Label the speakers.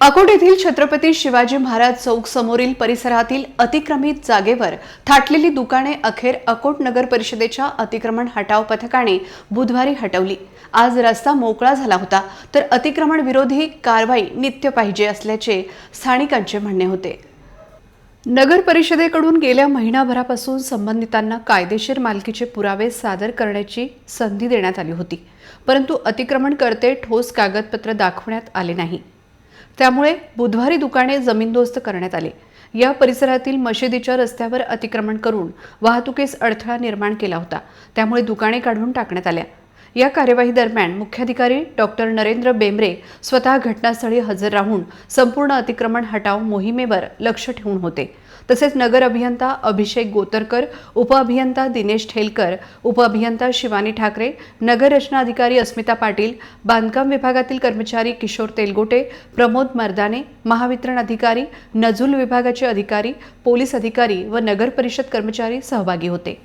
Speaker 1: अकोट येथील छत्रपती शिवाजी महाराज चौक समोरील परिसरातील अतिक्रमित जागेवर थाटलेली दुकाने अखेर अकोट नगर परिषदेच्या अतिक्रमण हटाव पथकाने बुधवारी हटवली. आज रस्ता मोकळा झाला होता तर अतिक्रमण विरोधी कारवाई नित्य पाहिजे असल्याचे स्थानिकांचे म्हणणे होते. नगर परिषदेकडून गेल्या महिनाभरापासून संबंधितांना कायदेशीर मालकीचे पुरावे सादर करण्याची संधी देण्यात आली होती परंतु अतिक्रमणकर्ते ठोस कागदपत्र दाखवण्यात आले नाही. त्यामुळे बुधवारी दुकाने जमीनदोस्त करण्यात आले. या परिसरातील मशिदीच्या रस्त्यावर अतिक्रमण करून वाहतुकीस अडथळा निर्माण केला होता. त्यामुळे दुकाने काढून टाकण्यात आल्या. या कार्यवाही दरम्यान मुख्याधिकारी डॉक्टर नरेंद्र बेंबरे स्वतः घटनास्थळी हजर राहून संपूर्ण अतिक्रमण हटाव मोहिमेवर लक्ष ठेवून होते. तसेच नगर अभियंता अभिषेक गोतरकर उपअभियंता दिनेश ठेलकर उपअभियंता शिवानी ठाकरे नगर रचना अधिकारी अस्मिता पाटील बांधकाम विभागातील कर्मचारी किशोर तेलगोटे प्रमोद मर्दाने महावितरण अधिकारी नजूल विभागाचे अधिकारी पोलीस अधिकारी व नगर परिषद कर्मचारी सहभागी होते.